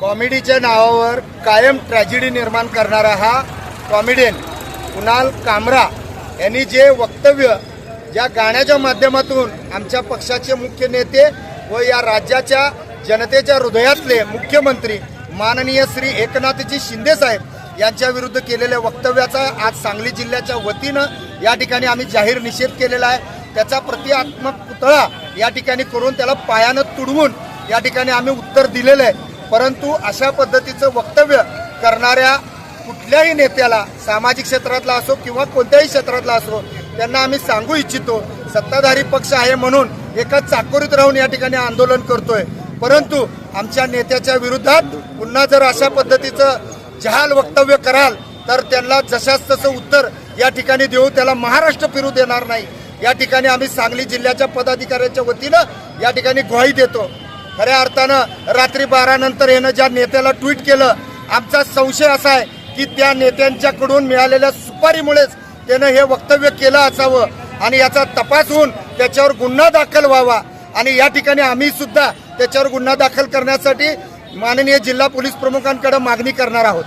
कॉमेडीच्या नावावर कायम ट्रॅजेडी निर्माण करणारा हा कॉमेडियन कुणाल कामरा यांनी जे वक्तव्य या गाण्याच्या माध्यमातून आमच्या पक्षाचे मुख्य नेते व या राज्याच्या जनतेच्या हृदयातले मुख्यमंत्री माननीय श्री एकनाथजी शिंदेसाहेब यांच्या विरुद्ध केलेल्या वक्तव्याचा आज सांगली जिल्ह्याच्या वतीनं या ठिकाणी आम्ही जाहीर निषेध केलेला आहे. त्याचा प्रतिकात्मक पुतळा या ठिकाणी करून त्याला पायानं तुडवून या ठिकाणी आम्ही उत्तर दिलेलं आहे. परंतु अशा पद्धतीचं वक्तव्य करणाऱ्या कुठल्याही नेत्याला सामाजिक क्षेत्रातला असो किंवा कोणत्याही क्षेत्रातला असो त्यांना आम्ही सांगू इच्छितो सत्ताधारी पक्ष आहे म्हणून एका चाकोरीत राहून या ठिकाणी आंदोलन करतोय. परंतु आमच्या नेत्याच्या विरोधात पुन्हा जर अशा पद्धतीचं जहाल वक्तव्य कराल तर त्यांना जशाच तसं उत्तर या ठिकाणी देऊ त्याला महाराष्ट्र फिरू देणार नाही. या ठिकाणी आम्ही सांगली जिल्ह्याच्या पदाधिकाऱ्यांच्या वतीनं या ठिकाणी ग्वाही देतो. खऱ्या अर्थानं रात्री बारा नंतर यानं ज्या नेत्याला ट्विट केलं आमचा संशय असा आहे की त्या नेत्यांच्याकडून मिळालेल्या सुपारीमुळेच त्यानं हे वक्तव्य केलं असावं आणि याचा तपास होऊन त्याच्यावर गुन्हा दाखल व्हावा. आणि या ठिकाणी आम्ही सुद्धा त्याच्यावर गुन्हा दाखल करण्यासाठी माननीय जिल्हा पोलीस प्रमुखांकडे मागणी करणार आहोत.